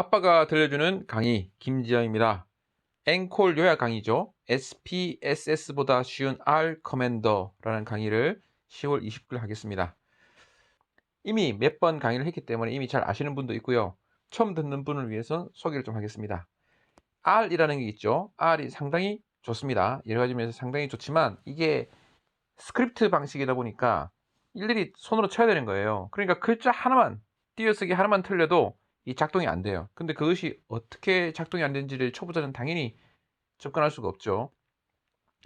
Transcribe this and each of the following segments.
아빠가 들려주는 강의 김지영입니다. 앵콜 요약 강의죠. SPSS보다 쉬운 R 커맨더라는 강의를 10월 29일 하겠습니다. 이미 몇 번 강의를 했기 때문에 이미 잘 아시는 분도 있고요. 처음 듣는 분을 위해서 소개를 좀 하겠습니다. R이라는 게 있죠. R이 상당히 좋습니다. 여러 가지 면에서 상당히 좋지만 이게 스크립트 방식이다 보니까 일일이 손으로 쳐야 되는 거예요. 그러니까 글자 하나만 띄어쓰기 하나만 틀려도 이 작동이 안 돼요. 근데 그것이 어떻게 작동이 안 되는지를 초보자는 당연히 접근할 수가 없죠.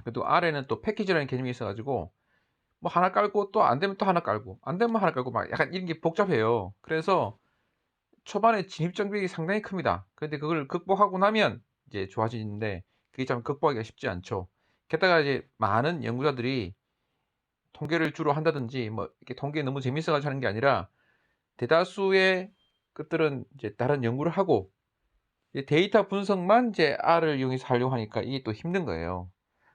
그래도 R에는 또 패키지라는 개념이 있어가지고 뭐 하나 깔고 또 안 되면 또 하나 깔고 안 되면 하나 깔고 막 약간 이런 게 복잡해요. 그래서 초반에 진입 장벽이 상당히 큽니다. 그런데 그걸 극복하고 나면 이제 좋아지는데 그게 참 극복하기가 쉽지 않죠. 게다가 이제 많은 연구자들이 통계를 주로 한다든지 뭐 이렇게 통계 너무 재밌어가지고 하는 게 아니라 대다수의 것들은 이제 다른 연구를 하고 데이터 분석만 이제 R을 이용해서 하려고 하니까 이게 또 힘든 거예요.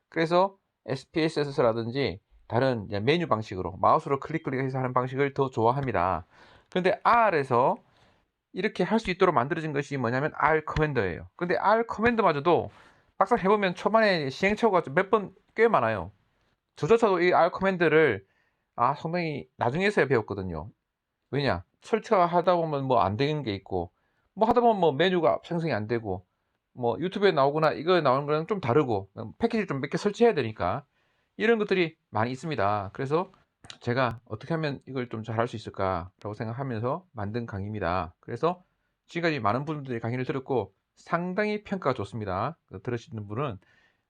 그래서 SPSS라든지 다른 메뉴 방식으로 마우스로 클릭 클릭해서 하는 방식을 더 좋아합니다. 그런데 R에서 이렇게 할 수 있도록 만들어진 것이 뭐냐면 R 커맨더예요. 근데 R 커맨더마저도 막상 해보면 초반에 시행착오가 몇 번 꽤 많아요. 저조차도 이 R 커맨드를 아 상당히 나중에서야 배웠거든요. 왜냐 설치가 하다 보면 뭐 안 되는 게 있고 뭐 하다 보면 뭐 메뉴가 생성이 안 되고 뭐 유튜브에 나오거나 이거 나오는 거랑 좀 다르고 패키지 좀 몇 개 설치해야 되니까 이런 것들이 많이 있습니다. 그래서 제가 어떻게 하면 이걸 좀 잘할 수 있을까라고 생각하면서 만든 강의입니다. 그래서 지금까지 많은 분들이 강의를 들었고 상당히 평가가 좋습니다. 들으시는 분은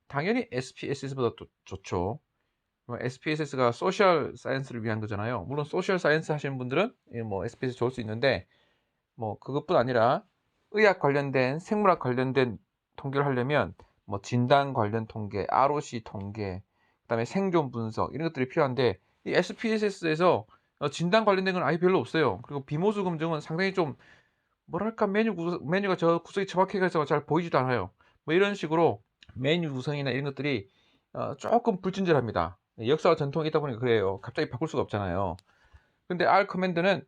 당연히 SPSS보다 또 좋죠. SPSS가 소셜 사이언스를 위한 거잖아요. 물론 소셜 사이언스 하시는 분들은 뭐 SPSS 좋을 수 있는데 뭐 그것뿐 아니라 의학 관련된 생물학 관련된 통계를 하려면 뭐 진단 관련 통계, ROC 통계, 그다음에 생존 분석 이런 것들이 필요한데 이 SPSS에서 진단 관련된 건 아예 별로 없어요. 그리고 비모수 검증은 상당히 좀 뭐랄까 메뉴 구성, 메뉴가 저 구석이 처박혀서 잘 보이지도 않아요. 뭐 이런 식으로 메뉴 구성이나 이런 것들이 어, 조금 불친절합니다. 역사와 전통이 있다 보니까 그래요. 갑자기 바꿀 수가 없잖아요. 근데 R 커맨드는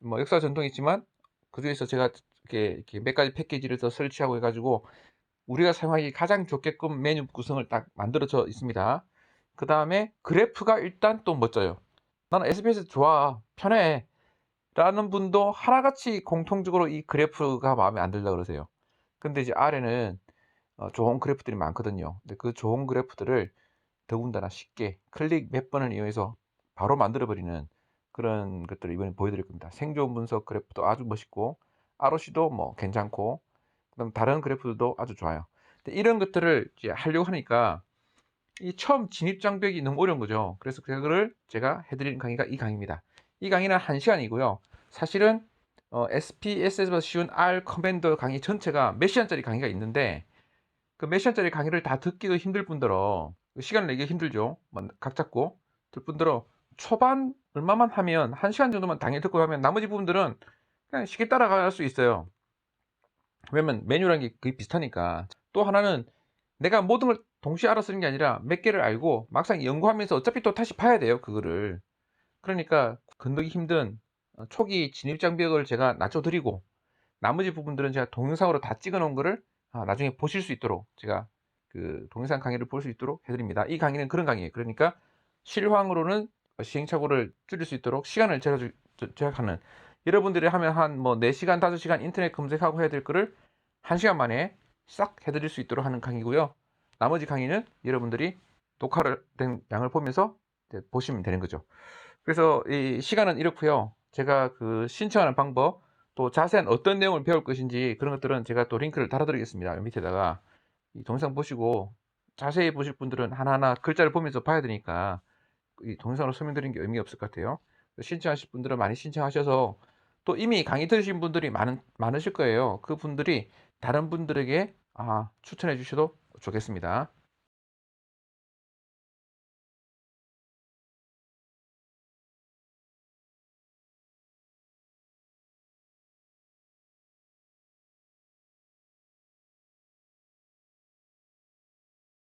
뭐 역사와 전통이 있지만 그 중에서 제가 이렇게, 이렇게 몇 가지 패키지를 더 설치하고 해가지고 우리가 사용하기 가장 좋게끔 메뉴 구성을 딱 만들어져 있습니다. 그 다음에 그래프가 일단 또 멋져요. 나는 SBS 좋아, 편해. 라는 분도 하나같이 공통적으로 이 그래프가 마음에 안 들다 그러세요. 근데 이제 아래는 어, 좋은 그래프들이 많거든요. 근데 그 좋은 그래프들을 더군다나 쉽게 클릭 몇 번을 이용해서 바로 만들어버리는 그런 것들을 이번에 보여드릴 겁니다. 생존 분석 그래프도 아주 멋있고 ROC도 뭐 괜찮고 그다음 다른 그래프들도 아주 좋아요. 이런 것들을 이제 하려고 하니까 이 처음 진입 장벽이 너무 어려운 거죠. 그래서 그거를 제가 해드리는 강의가 이 강의입니다. 이 강의는 1시간이고요. 사실은 어, SPSS보다 쉬운 R 커맨더 강의 전체가 몇 시간짜리 강의가 있는데 그 몇 시간짜리 강의를 다 듣기도 힘들 뿐더러 시간을 내기 힘들죠. 뭐, 각 잡고 들 뿐더러 초반 얼마만 하면 1시간 정도만 당연히 듣고 하면 나머지 부분들은 그냥 쉽게 따라갈 수 있어요. 왜냐면 메뉴라는 게 거의 비슷하니까. 또 하나는 내가 모든 걸 동시에 알아 쓰는 게 아니라 몇 개를 알고 막상 연구하면서 어차피 또 다시 봐야 돼요. 그거를. 그러니까 건너기 힘든 어, 초기 진입 장벽을 제가 낮춰드리고 나머지 부분들은 제가 동영상으로 다 찍어 놓은 거를 아, 나중에 보실 수 있도록 제가 그 동영상 강의를 볼 수 있도록 해드립니다. 이 강의는 그런 강의예요. 그러니까 실황으로는 시행착오를 줄일 수 있도록 시간을 제작하는 여러분들이 하면 한 뭐 4시간, 5시간 인터넷 검색하고 해야 될 거를 1시간 만에 싹 해드릴 수 있도록 하는 강의고요. 나머지 강의는 여러분들이 녹화를 된 양을 보면서 보시면 되는 거죠. 그래서 이 시간은 이렇고요. 제가 그 신청하는 방법 또 자세한 어떤 내용을 배울 것인지 그런 것들은 제가 또 링크를 달아드리겠습니다. 밑에다가 이 동영상 보시고 자세히 보실 분들은 하나하나 글자를 보면서 봐야 되니까 이 동영상으로 설명드리는 게 의미가 없을 것 같아요. 신청하실 분들은 많이 신청하셔서 또 이미 강의 들으신 분들이 많은, 많으실 거예요. 그 분들이 다른 분들에게 아, 추천해 주셔도 좋겠습니다.